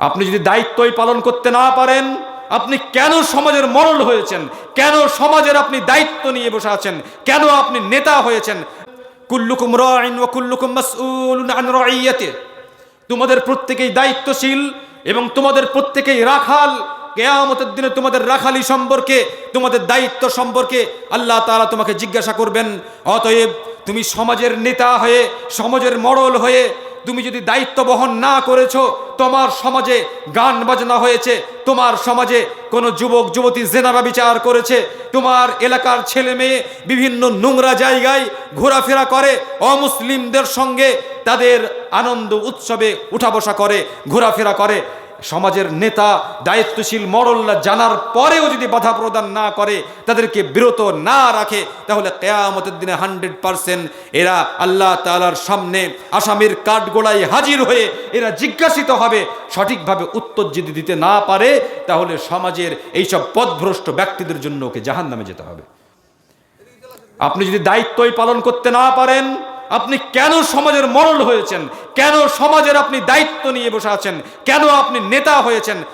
আপনি যদি দায়িত্বই পালন করতে না পারেন, আপনি কেন সমাজের মরল হয়েছেন? কেন সমাজের আপনি দায়িত্ব নিয়ে বসে আছেন? কেন আপনি নেতা হয়েছেন? কুল্লুকুম রাইন ওয়া কুল্লুকুম মাসউলুন আন রাইয়াতি তোমাদের প্রত্যেকেই দায়িত্বশীল এবং তোমাদের প্রত্যেকেই রাখাল। কেয়ামতের দিনে তোমাদের রাখালি সম্পর্কে, তোমাদের দায়িত্ব সম্পর্কে আল্লাহ তাআলা তোমাকে জিজ্ঞাসা করবেন, অতএব তুমি সমাজের নেতা হয়ে, সমাজের মরল হয়ে, তুমি যদি দায়িত্ব বহন না করেছ তোমার সমাজে গান বাজনা হয়েছে, তোমার সমাজে কোনো যুবক, যুবতী জেনাবা বিচার করেছে, তোমার এলাকার ছেলে মেয়ে বিভিন্ন নোংরা জায়গায় ঘোরাফেরা করে, অমুসলিমদের সঙ্গে তাদের আনন্দ উৎসবে উঠা বসা করে, ঘোরাফেরা করে। সমাজের নেতা, দায়িত্বশীল মরল্লা জানার পরেও যদি বাধা প্রদান না করে, তাদেরকে বিরত না রাখে, তাহলে কেয়ামতের দিনে হান্ড্রেড পারসেন্ট এরা আল্লাহ তালার সামনে আসামির কাঠগোড়ায় হাজির হয়ে এরা জিজ্ঞাসিত হবে, সঠিকভাবে উত্তর যদি দিতে না পারে, তাহলে সমাজের এইসব পথভ্রষ্ট ব্যক্তিদের জন্য ওকে জাহান নামে যেতে হবে। আপনি যদি দায়িত্বই পালন করতে না পারেন আপনি কেন সমাজের মরল হয়েছেন? কেন সমাজের আপনি দায়িত্ব নিয়ে বসে আছেন? কেন আপনি নেতা হয়েছেন?